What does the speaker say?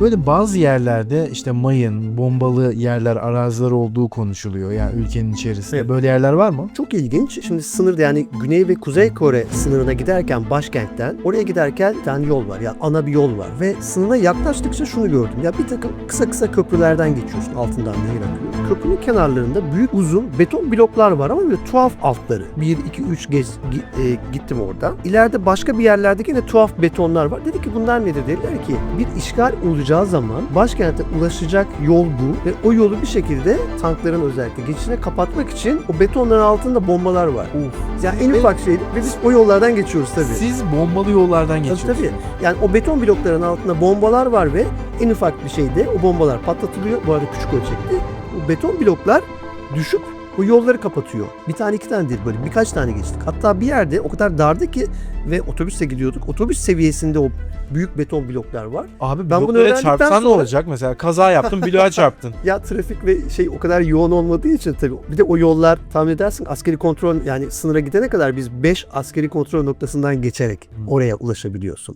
Böyle bazı yerlerde işte mayın, bombalı yerler, araziler olduğu konuşuluyor. Yani ülkenin içerisinde. Evet. Böyle yerler var mı? Çok ilginç. Şimdi sınırda yani Güney ve Kuzey Kore sınırına giderken başkentten oraya giderken bir tane yol var. Yani ana bir yol var. Ve sınıra yaklaştıkça şunu gördüm. Ya bir takım kısa kısa köprülerden geçiyorsun. Altından nehir akıyor. Köprünün kenarlarında büyük uzun beton bloklar var ama böyle tuhaf altları. 1, 2, 3 gez, e, gittim orada. İleride başka bir yerlerde yine tuhaf betonlar var. Dedi ki bunlar nedir? Dediler ki bir işgal olacağı zaman başkente ulaşacak yol bu ve o yolu bir şekilde tankların özellikle geçişine kapatmak için o betonların altında bombalar var. Yani en ufak şey ve biz o yollardan geçiyoruz tabii. Siz bombalı yollardan Tabii geçiyorsunuz. tabii. Yani o beton blokların altında bombalar var ve en ufak bir şeyde o bombalar patlatılıyor. Bu arada küçük ölçekli. O beton bloklar düşüp o yolları kapatıyor. Bir tane iki tane değil böyle birkaç tane geçtik. Hatta bir yerde o kadar dardı ki ve otobüsle gidiyorduk. Otobüs seviyesinde o büyük beton bloklar var. Abi Ben bunu öğrendikten çarpsan ne sonra- olacak? Mesela kaza yaptın, bloğa çarptın. Ya trafik ve şey o kadar yoğun olmadığı için tabii. Bir de o yollar tahmin edersin askeri kontrol yani sınıra gidene kadar biz 5 askeri kontrol noktasından geçerek oraya ulaşabiliyorsun.